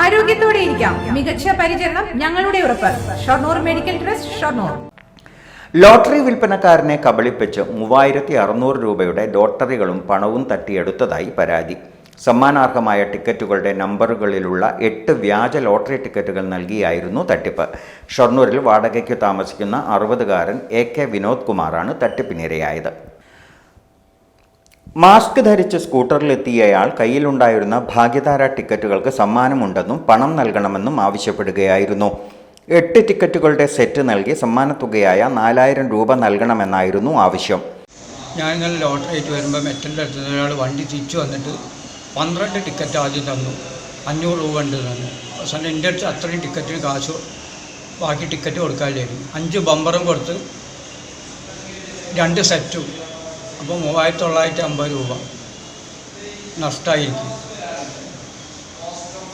ആരോഗ്യത്തോടെ ഇരിക്കാം. മികച്ച പരിചരണം ഞങ്ങളുടെ ഉറപ്പ്. Shoranur medical trust Shoranur. Lottery വിൽപ്പനക്കാരനെ കബളിപ്പിച്ച് മൂവായിരത്തി അറുന്നൂറ് രൂപയുടെ ലോട്ടറികളും പണവും തട്ടിയെടുത്തതായി പരാതി. സമ്മാനാർഹമായ ടിക്കറ്റുകളുടെ നമ്പറുകളിലുള്ള എട്ട് വ്യാജ ലോട്ടറി ടിക്കറ്റുകൾ നൽകിയായിരുന്നു തട്ടിപ്പ്. ഷൊർണൂരിൽ വാടകയ്ക്ക് താമസിക്കുന്ന അറുപതുകാരൻ എ കെ വിനോദ് കുമാറാണ് തട്ടിപ്പിനിരയായത്. മാസ്ക് ധരിച്ച് സ്കൂട്ടറിലെത്തിയയാൾ കയ്യിലുണ്ടായിരുന്ന ഭാഗ്യധാര ടിക്കറ്റുകൾക്ക് സമ്മാനമുണ്ടെന്നും പണം നൽകണമെന്നും ആവശ്യപ്പെടുകയായിരുന്നു. എട്ട് ടിക്കറ്റുകളുടെ സെറ്റ് നൽകി സമ്മാനത്തുകയായ നാലായിരം രൂപ നൽകണമെന്നായിരുന്നു ആവശ്യം. ഞാൻ ഇന്നലെ ലോട്ടറി ആയിട്ട് വരുമ്പോൾ മെറ്റലിന്റെ അടുത്ത് ഒരാൾ വണ്ടി തിരിച്ചു വന്നിട്ട് പന്ത്രണ്ട് ടിക്കറ്റ് ആദ്യം തന്നു. അഞ്ഞൂറ് രൂപ ഉണ്ട് തന്നു. അവസാനം എന്റെ അടുത്ത് അത്രയും ടിക്കറ്റിന് കാശ് ബാക്കി ടിക്കറ്റ് കൊടുക്കാനില്ലായിരുന്നു. അഞ്ച് ബമ്പറും കൊടുത്ത് രണ്ട് സെറ്റും അപ്പോൾ മൂവായിരത്തി തൊള്ളായിരത്തി അമ്പത് രൂപ. നഷ്ടമായിരിക്കും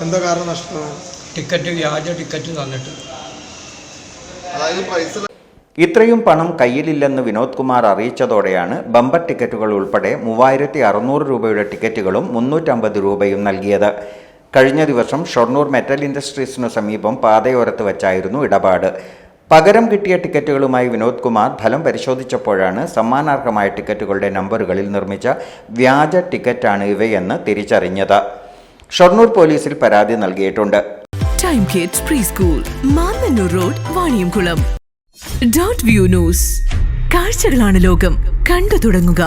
എന്താ കാരണം നഷ്ടമാണ് ടിക്കറ്റ് വ്യാജ ടിക്കറ്റ് തന്നിട്ട്. അതായത് പൈസ ഇത്രയും പണം കയ്യിലില്ലെന്ന് വിനോദ് കുമാർ അറിയിച്ചതോടെയാണ് ബമ്പർ ടിക്കറ്റുകൾ ഉൾപ്പെടെ മൂവായിരത്തി അറുന്നൂറ് രൂപയുടെ ടിക്കറ്റുകളും മുന്നൂറ്റമ്പത് രൂപയും നൽകിയത്. കഴിഞ്ഞ ദിവസം ഷൊർണൂർ മെറ്റൽ ഇൻഡസ്ട്രീസിനു സമീപം പാതയോരത്ത് വച്ചായിരുന്നു ഇടപാട്. പകരം കിട്ടിയ ടിക്കറ്റുകളുമായി വിനോദ് കുമാർ ഫലം പരിശോധിച്ചപ്പോഴാണ് സമ്മാനാർഹമായ ടിക്കറ്റുകളുടെ നമ്പറുകളിൽ നിർമ്മിച്ച വ്യാജ ടിക്കറ്റാണ് ഇവയെന്ന് തിരിച്ചറിഞ്ഞത്. ഷൊർണൂർ പോലീസിൽ പരാതി നൽകിയിട്ടുണ്ട്. Time pre school road view news കാഴ്ചകളാണ് ലോകം. കണ്ടു തുടങ്ങുക.